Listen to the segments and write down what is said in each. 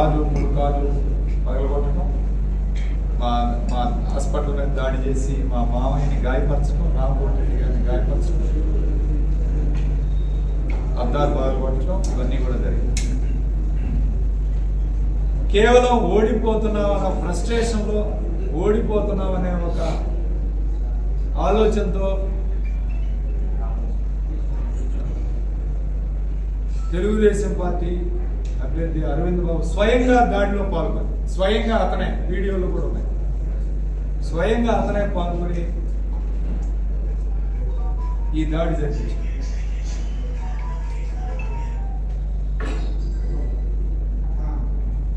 కార్లు మూడు కార్లు పగలగొట్టడం మా మా హాస్పిటల్ మీద దాడి చేసి మా మామయ్యని గాయపరచడం రామకోటి రెడ్డి గారిని గాయపరచడం అద్దాలు పగలగొట్టడం ఇవన్నీ కూడా జరిగింది. కేవలం ఓడిపోతున్నాం అన్న ఫ్రస్ట్రేషన్లో ఓడిపోతున్నాం అనే ఒక ఆలోచనతో తెలుగుదేశం పార్టీ అభ్యర్థి అరవింద్ బాబు స్వయంగా దాడిలో పాల్గొని స్వయంగా అతనే వీడియోలు కూడా ఉన్నాయి. స్వయంగా అతనే పాల్గొని ఈ దాడి జరిగింది.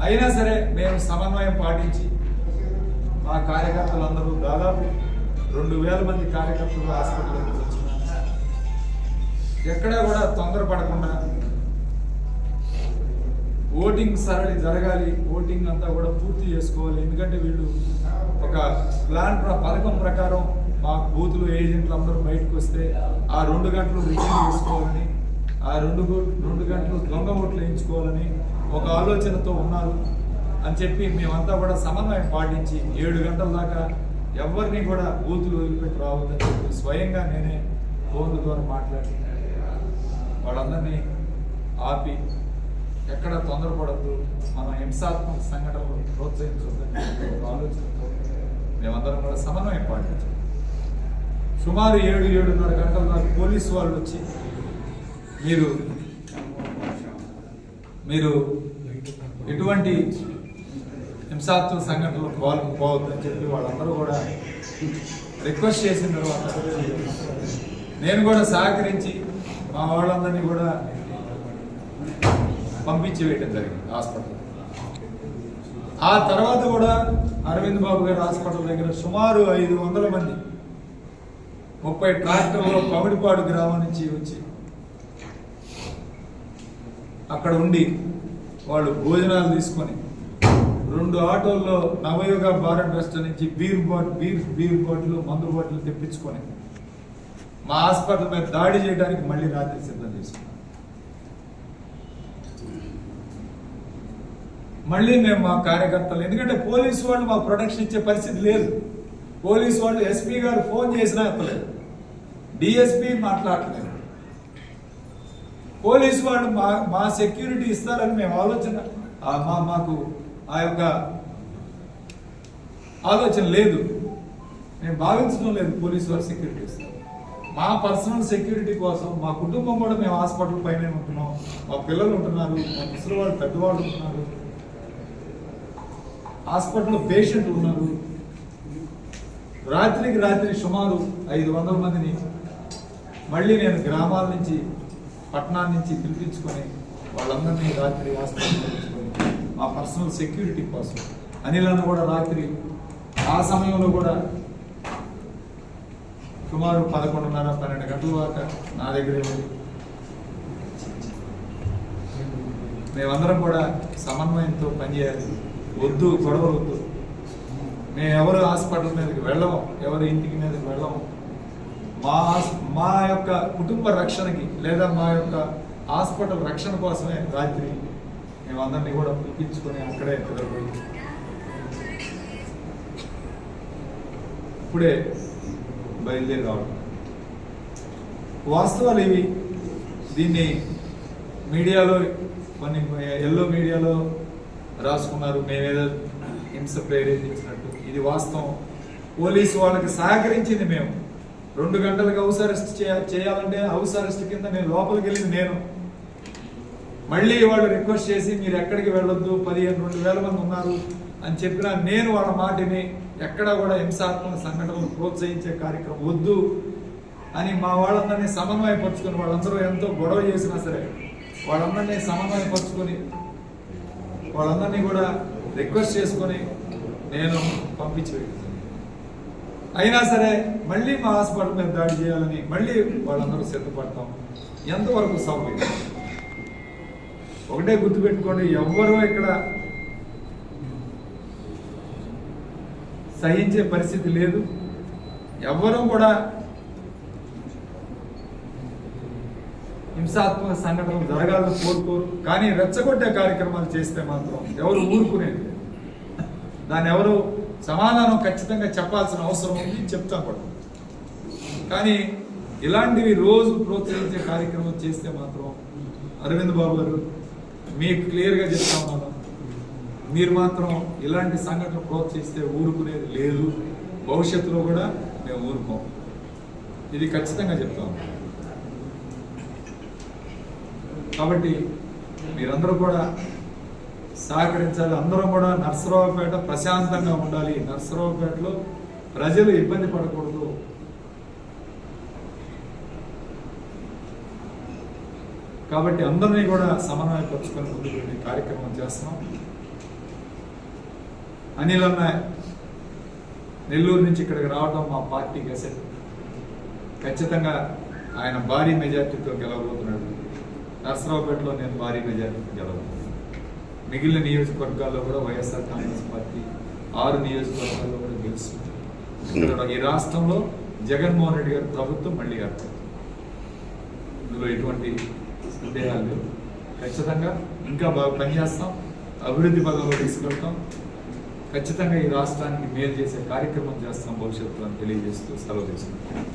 అయినా సరే మేము సమన్వయం పాటించి మా కార్యకర్తలందరూ దాదాపు రెండు వేల మంది కార్యకర్తలు హాస్పిటల్కి వచ్చినారు ఎక్కడా కూడా తొందరపడకుండా ఓటింగ్ సరళి జరగాలి ఓటింగ్ అంతా కూడా పూర్తి చేసుకోవాలి. ఎందుకంటే వీళ్ళు ఒక ప్లాన్ ప్ర- పథకం ప్రకారం మా బూతులు ఏజెంట్లు అందరూ బయటకు వస్తే ఆ రెండు గంటలు రిటర్న్ చేసుకోవాలని ఆ రెండు రెండు గంటలు దొంగ ఓట్లు వేయించుకోవాలని ఒక ఆలోచనతో ఉన్నారు. అని చెప్పి మేమంతా కూడా సమన్వయం పాటించి ఏడు గంటల దాకా ఎవరిని కూడా బూతులు వదిలిపెట్టి రావద్దని చెప్పి స్వయంగా నేనే ఫోన్ల ద్వారా మాట్లాడి వాళ్ళందరినీ ఆపి ఎక్కడ తొందరపడద్దు. మన హింసాత్మక సంఘటనలు ప్రోత్సహించొద్దని ఆలోచనతో మేమందరం కూడా సమన్వయం పాటించాం. సుమారు ఏడు ఏడున్నర గంటల నాకు పోలీసు వాళ్ళు వచ్చి మీరు మీరు ఎటువంటి హింసాత్మక సంఘటనలు పాల్గొపోవద్దని చెప్పి వాళ్ళందరూ కూడా రిక్వెస్ట్ చేసిన తర్వాత నేను కూడా సహకరించి మా వాళ్ళందరినీ కూడా పంపించి వేయడం జరిగింది హాస్పిటల్. ఆ తర్వాత కూడా అరవింద్ బాబు గారి హాస్పిటల్ దగ్గర సుమారు ఐదు వందల మంది ముప్పై ట్రాక్టర్లో పమిడిపాడు గ్రామం నుంచి వచ్చి అక్కడ ఉండి వాళ్ళు భోజనాలు తీసుకొని రెండు ఆటోల్లో నవయుగ భారత్ ట్రస్ట్ నుంచి beer bot beer beer bottle మందు బాటిల్ తెప్పించుకొని మా హాస్పిటల్ మీద దాడి చేయడానికి మళ్ళీ రాత్రి సిద్ధం చేసుకున్నాం. మళ్ళీ మేము మా కార్యకర్తలు ఎందుకంటే పోలీసు వాళ్ళు మాకు ప్రొటెక్షన్ ఇచ్చే పరిస్థితి లేదు. పోలీసు వాళ్ళు ఎస్పీ గారు ఫోన్ చేసినా ఎత్తలేదు డిఎస్పీ మాట్లాడలేదు. పోలీసు వాళ్ళు మా మా సెక్యూరిటీ ఇస్తారని మేము ఆలోచన మా మాకు ఆ యొక్క ఆలోచన లేదు. మేము భావించడం లేదు పోలీసు వారు సెక్యూరిటీ ఇస్తారు మా పర్సనల్ సెక్యూరిటీ కోసం మా కుటుంబం కూడా మేము హాస్పిటల్ పైన ఉంటున్నాం. మా పిల్లలు ఉంటున్నారు మా ముసలి వాళ్ళు పెద్దవాళ్ళు ఉంటున్నారు. హాస్పిటల్లో పేషెంట్ ఉన్నారు. రాత్రికి రాత్రి సుమారు ఐదు వందల మందిని మళ్ళీ నేను గ్రామాల నుంచి పట్టణాల నుంచి పిలిపించుకొని వాళ్ళందరినీ రాత్రి హాస్పిటల్ మా పర్సనల్ సెక్యూరిటీ కోసం అనిల్ అన్న కూడా రాత్రి ఆ సమయంలో కూడా సుమారు పదకొండున్నర పన్నెండు గంటల దాకా నా దగ్గరే ఉంది మేమందరం కూడా సమన్వయంతో పనిచేయాలి. వద్దు గొడవ వద్దు. మేము ఎవరు హాస్పిటల్ మీదకి వెళ్ళము ఎవరి ఇంటికి మీదకి వెళ్ళము. మా మా యొక్క కుటుంబ రక్షణకి లేదా మా యొక్క హాస్పిటల్ రక్షణ కోసమే రాత్రి మేమందరినీ కూడా పిలిపించుకొని అక్కడే పిల్లలు ఇప్పుడే బయలుదేరి రావడం వాస్తవాలు ఇవి. దీన్ని మీడియాలో కొన్ని ఎల్లో మీడియాలో రాసుకున్నారు. మేమేదో హింస ప్రేరేపించినట్టు. ఇది వాస్తవం. పోలీసు వాళ్ళకి సహకరించింది మేము. రెండు గంటలకు హౌస్ అరెస్ట్ చేయ- చేయాలంటే హౌస్ అరెస్ట్ కింద నేను లోపలికి వెళ్ళింది నేను. మళ్ళీ వాళ్ళు రిక్వెస్ట్ చేసి మీరు ఎక్కడికి వెళ్ళొద్దు పదిహేను రెండు వేల మంది ఉన్నారు అని చెప్పినా నేను వాళ్ళ మాటిని ఎక్కడా కూడా హింసాత్మక సంఘటనలు ప్రోత్సహించే కార్యక్రమం వద్దు అని మా వాళ్ళందరినీ సమన్వయపరుచుకొని వాళ్ళందరూ ఎంతో గొడవ చేసినా సరే వాళ్ళందరినీ సమన్వయపరుచుకొని వాళ్ళందరినీ కూడా రిక్వెస్ట్ చేసుకొని నేను పంపించి అయినా సరే మళ్ళీ మా హాస్పిటల్ మీద దాడి చేయాలని మళ్ళీ వాళ్ళందరూ సిద్ధపడతాం. ఎంతవరకు సౌకర్యం? ఒకటే గుర్తుపెట్టుకోండి ఎవ్వరూ ఇక్కడ సహించే పరిస్థితి లేదు. ఎవ్వరూ కూడా హింసాత్మక సంఘటనలు జరగాలని కోరుకోరు కానీ రెచ్చగొట్టే కార్యక్రమాలు చేస్తే మాత్రం ఎవరు ఊరుకునేది? దాని దాన్ని ఎవరు సమాధానం ఖచ్చితంగా చెప్పాల్సిన అవసరం ఉంది చెప్తా కూడా. కానీ ఇలాంటివి రోజు ప్రోత్సహించే కార్యక్రమం చేస్తే మాత్రం అరవింద్ బాబు గారు మీకు క్లియర్గా చెప్తాం మనం మీరు మాత్రం ఇలాంటి సంఘటన ప్రోత్సహిస్తే ఊరుకునేది లేదు. భవిష్యత్తులో కూడా మేము ఊరుకోం ఇది ఖచ్చితంగా చెప్తాము కాబట్టి మీరందరూ కూడా సహకరించాలి. అందరం కూడా నర్సరావుపేట ప్రశాంతంగా ఉండాలి. నర్సరావుపేటలో ప్రజలు ఇబ్బంది పడకూడదు. కాబట్టి అందరినీ కూడా సమన్వయపరుచుకొని ముందుకు వెళ్ళి కార్యక్రమం చేస్తున్నాం. అనిల్ అన్న నెల్లూరు నుంచి ఇక్కడికి రావడం మా పార్టీ కసెట్ ఖచ్చితంగా ఆయన భారీ మెజార్టీతో గెలవబోతున్నాడు. నర్సరావుపేటలో నేను భారీ మెజార్టీ గెలవను మిగిలిన నియోజకవర్గాల్లో కూడా వైఎస్ఆర్ కాంగ్రెస్ పార్టీ ఆరు నియోజకవర్గాల్లో కూడా గెలుస్తుంది ఇక్కడ ఈ రాష్ట్రంలో జగన్మోహన్ రెడ్డి గారి ప్రభుత్వం మళ్ళీ ఏర్పడుతుంది. ఇందులో ఎటువంటి సందేహాలు లేవు. ఖచ్చితంగా ఇంకా బాగా పనిచేస్తాం. అభివృద్ధి పదంలో తీసుకెళ్తాం. ఖచ్చితంగా ఈ రాష్ట్రానికి మేలు చేసే కార్యక్రమం చేస్తాం భవిష్యత్తులో అని తెలియజేస్తూ సెలవు తీసుకుంటాం